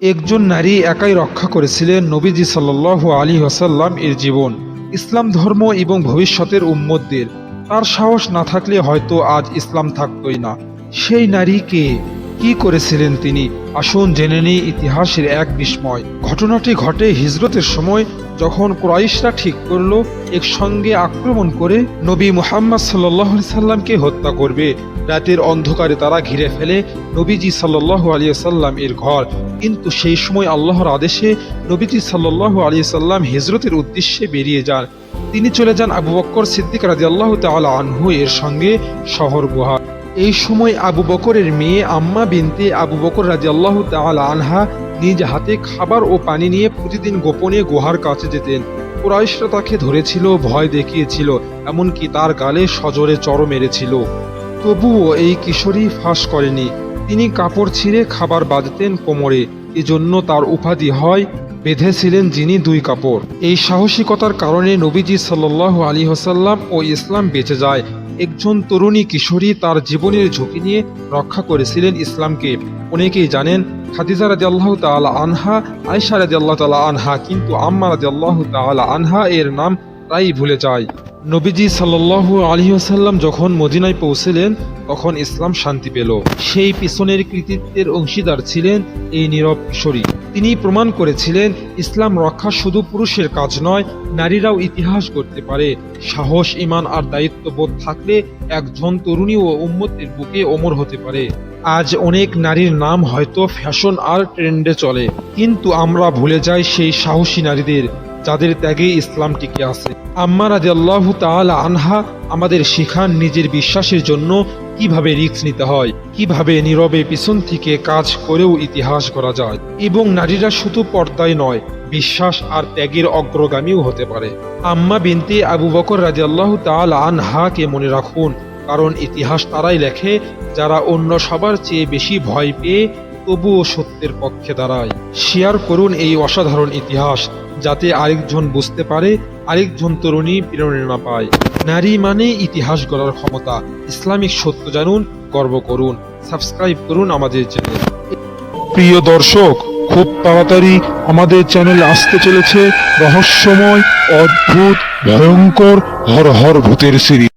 একজন নারী একাই রক্ষা করেছিলেন নবীজি সাল্লাল্লাহু আলী হাসাল্লাম এর জীবন। ইসলাম ধর্ম এবং ভবিষ্যতের উম্মতদের। তার সাহস না থাকলে হয়তো আজ ইসলাম থাকতই না। সেই নারীকে কি করেছিলেন তিনি? আসুন জেনে নিই ইতিহাসের এক বিস্ময়। ঘটনাটি ঘটে হিজরতের সময় যখন ক্রাইশরা ঠিক করল, একসঙ্গে আক্রমণ করে নবী মুহাম্মদ সাল্লাহ সাল্লামকে হত্যা করবে। রাতের অন্ধকারে তারা ঘিরে ফেলে নবীজি সাল্লাহ আলী সাল্লাম এর ঘর। কিন্তু সেই সময় আল্লাহর আদেশে নবীজি সাল্লাহ আলী সাল্লাম হিজরতের উদ্দেশ্যে বেরিয়ে যান। তিনি চলে যান আবু বক্কর সিদ্দিক রাজি আল্লাহ তালা আনহু এর সঙ্গে শহর গুহা এই সময় আবু বকরের মেয়ে আম্মা বিনতে আবু বকর রাজি আল্লাহ আনহা নিজ হাতে খাবার ও পানি নিয়ে প্রতিদিন গোপনে গুহার কাছে যেতেন। কুরাইশরা তাকে ধরেছিল, ভয় দেখিয়েছিল, এমনকি তার গালে সজোরে চড় মেরেছিল। তবুও এই কিশোরী ফাঁস করেনি। তিনি কাপড় ছিঁড়ে খাবার বাঁধতেন কোমরে। এজন্য তার উপাধি হয়, বেঁধেছিলেন যিনি দুই কাপড়। এই সাহসিকতার কারণে নবীজি সাল্লাহ আলী হোসাল্লাম ও ইসলাম বেঁচে যায়। একজন তরুণী কিশোরী তার জীবনের ঝুঁকি নিয়ে রক্ষা করেছিলেন ইসলামকে। অনেকেই জানেন খাদিজা রাজি আল্লাহ তালা আনহা আয়সা রাজি আল্লাহ তালা আনহা কিন্তু আম্মা রাজি আল্লাহ তালা আনহা এর নাম প্রায়ই ভুলে যায়। নবীজি সাল্লাল্লাহু আলী আসাল্লাম যখন মদিনায় পৌঁছলেন, তখন ইসলাম শান্তি পেল। সেই পিছনের কৃতিত্বের অংশীদার ছিলেন এই নীরব কিশোরী। তিনি প্রমাণ করেছিলেন, ইসলাম রক্ষা শুধু পুরুষের কাজ নয়, নারীরাও ইতিহাস করতে পারে। সাহস ইমান আর দায়িত্ববোধ থাকলে একজন তরুণী ও উম্মতের বুকে ওমর হতে পারে। আজ অনেক নারীর নাম হয়তো ফ্যাশন আর ট্রেন্ডে চলে, কিন্তু আমরা ভুলে যাই সেই সাহসী নারীদের, যাদের ত্যাগে ইসলাম টিকে আছে। আম্মা রাজি আল্লাহ আনহা আমাদের শিখান নিজের বিশ্বাসের জন্য কীভাবে রিস্ক নিতে হয়, কীভাবে নীরবে পিছন থেকে কাজ করেও ইতিহাস করা যায়। এবং নারীরা শুধু পর্দায় নয়, বিশ্বাস আর ত্যাগের অগ্রগামীও হতে পারে। আম্মা বিনতে আবু বকর রাজি আল্লাহ তাআলা আনহাকে মনে রাখুন, কারণ ইতিহাস তারাই লেখে, যারা অন্য সবার চেয়ে বেশি ভয় পেয়ে তবুও সত্যের পক্ষে দাঁড়ায়। শেয়ার করুন এই অসাধারণ ইতিহাস। যাতে আরেকজন বুঝতে পারে, আরেকজন তরুণী প্রেরণা পায়। নারী মানে ইতিহাস গড়ার ক্ষমতা। ইসলামিক সত্য জানুন, গর্ব করুন। সাবস্ক্রাইব করুন আমাদের চ্যানেল। প্রিয় দর্শক, খুব তাড়াতাড়ি আমাদের চ্যানেল আসতে চলেছে রহস্যময়, অদ্ভুত, ভয়ঙ্কর হর হর ভূতের সিরিজ।